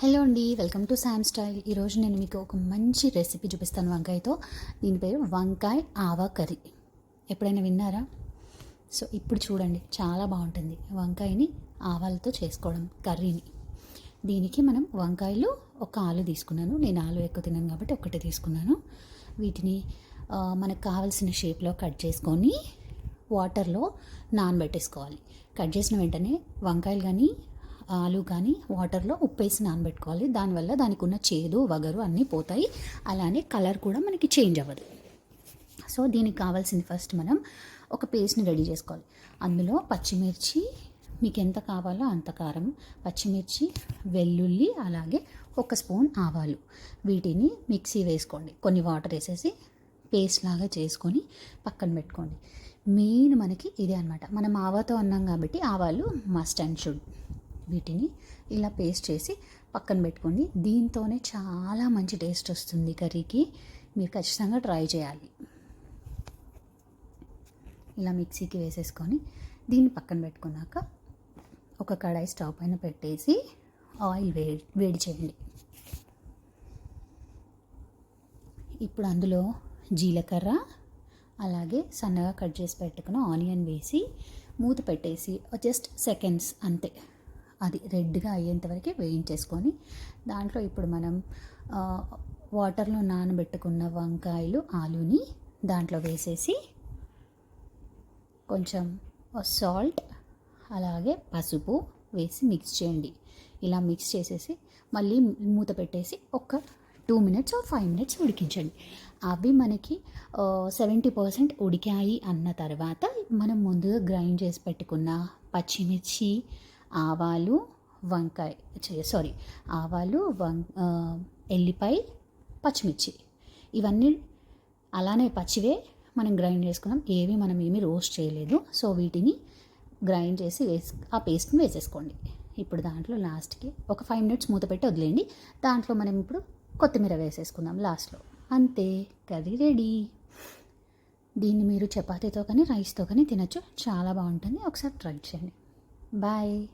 Hello అండి welcome to Sam style. ఈరోజు నేను మీకు ఒక మంచి రెసిపీ చూపిస్తాను వంకాయతో. దీని పేరు వంకాయ ఆవా కర్రీ. ఎప్పుడైనా విన్నారా? సో ఇప్పుడు చూడండి చాలా బాగుంటుంది వంకాయని ఆవాలతో చేసుకోవడం కర్రీని. దీనికి మనం వంకాయలు ఒక ఆలు తీసుకున్నాను. నేను ఆలు ఎక్కువ తిన్నాను కాబట్టి ఒకటి తీసుకున్నాను. వీటిని మనకు కావాల్సిన షేప్లో కట్ చేసుకొని వాటర్లో నానబెట్టేసుకోవాలి. కట్ చేసిన వెంటనే వంకాయలు కానీ ఆలు కానీ వాటర్లో ఉప్పేసి నానబెట్టుకోవాలి. దానివల్ల దానికి ఉన్న చేదు వగరు అన్నీ పోతాయి. అలానే కలర్ కూడా మనకి చేంజ్ అవ్వదు. సో దీనికి కావాల్సింది ఫస్ట్ మనం ఒక పేస్ట్ని రెడీ చేసుకోవాలి. అందులో పచ్చిమిర్చి మీకు ఎంత కావాలో అంత కారం పచ్చిమిర్చి వెల్లుల్లి అలాగే ఒక స్పూన్ ఆవాలు. వీటిని మిక్సీ వేసుకోండి. కొన్ని వాటర్ వేసేసి పేస్ట్ లాగా చేసుకొని పక్కన పెట్టుకోండి. మెయిన్ మనకి ఇదే అనమాట మనం ఆవాతో అన్నాం కాబట్టి ఆవాలు మస్ట్ అండ్ షుడ్ వీటిని ఇలా పేస్ట్ చేసి పక్కన పెట్టుకోండి. దీంతోనే చాలా మంచి టేస్ట్ వస్తుంది కర్రీకి. మీరు ఖచ్చితంగా ట్రై చేయాలి. ఇలా మిక్సీకి వేసేసుకొని దీన్ని పక్కన పెట్టుకున్నాక ఒక కడాయి స్టవ్ పైన పెట్టేసి ఆయిల్ వేడి వేడి చేయండి. ఇప్పుడు అందులో జీలకర్ర అలాగే సన్నగా కట్ చేసి పెట్టుకున్న ఆనియన్ వేసి మూత పెట్టేసి జస్ట్ సెకండ్స్ అంతే. అది రెడ్గా అయ్యేంతవరకు వేయించేసుకొని దాంట్లో ఇప్పుడు మనం వాటర్లో నానబెట్టుకున్న వంకాయలు ఆలుని దాంట్లో వేసేసి కొంచెం సాల్ట్ అలాగే పసుపు వేసి మిక్స్ చేయండి. ఇలా మిక్స్ చేసేసి మళ్ళీ మూత పెట్టేసి ఒక టూ మినిట్స్ ఫైవ్ మినిట్స్ ఉడికించండి. అవి మనకి సెవెంటీ పర్సెంట్ ఉడికాయి అన్న తర్వాత మనం ముందుగా గ్రైండ్ చేసి పెట్టుకున్న పచ్చిమిర్చి ఆవాలు వంకాయ సారీ ఆవాలు వం ఎల్లిపాయ పచ్చిమిర్చి. ఇవన్నీ అలానే పచ్చివే మనం గ్రైండ్ చేసుకున్నాం. ఏవి మనం ఏమీ రోస్ట్ చేయలేదు. సో వీటిని గ్రైండ్ చేసి వేసి ఆ పేస్ట్ని వేసేసుకోండి. ఇప్పుడు దాంట్లో లాస్ట్కి ఒక ఫైవ్ మినిట్స్ మూత పెట్టి వదిలేయండి. దాంట్లో మనం ఇప్పుడు కొత్తిమీర వేసేసుకుందాం లాస్ట్లో. అంతే కర్రీ రెడీ. దీన్ని మీరు చపాతీతో కానీ రైస్తో కానీ తినచ్చు. చాలా బాగుంటుంది. ఒకసారి ట్రై చేయండి. బాయ్.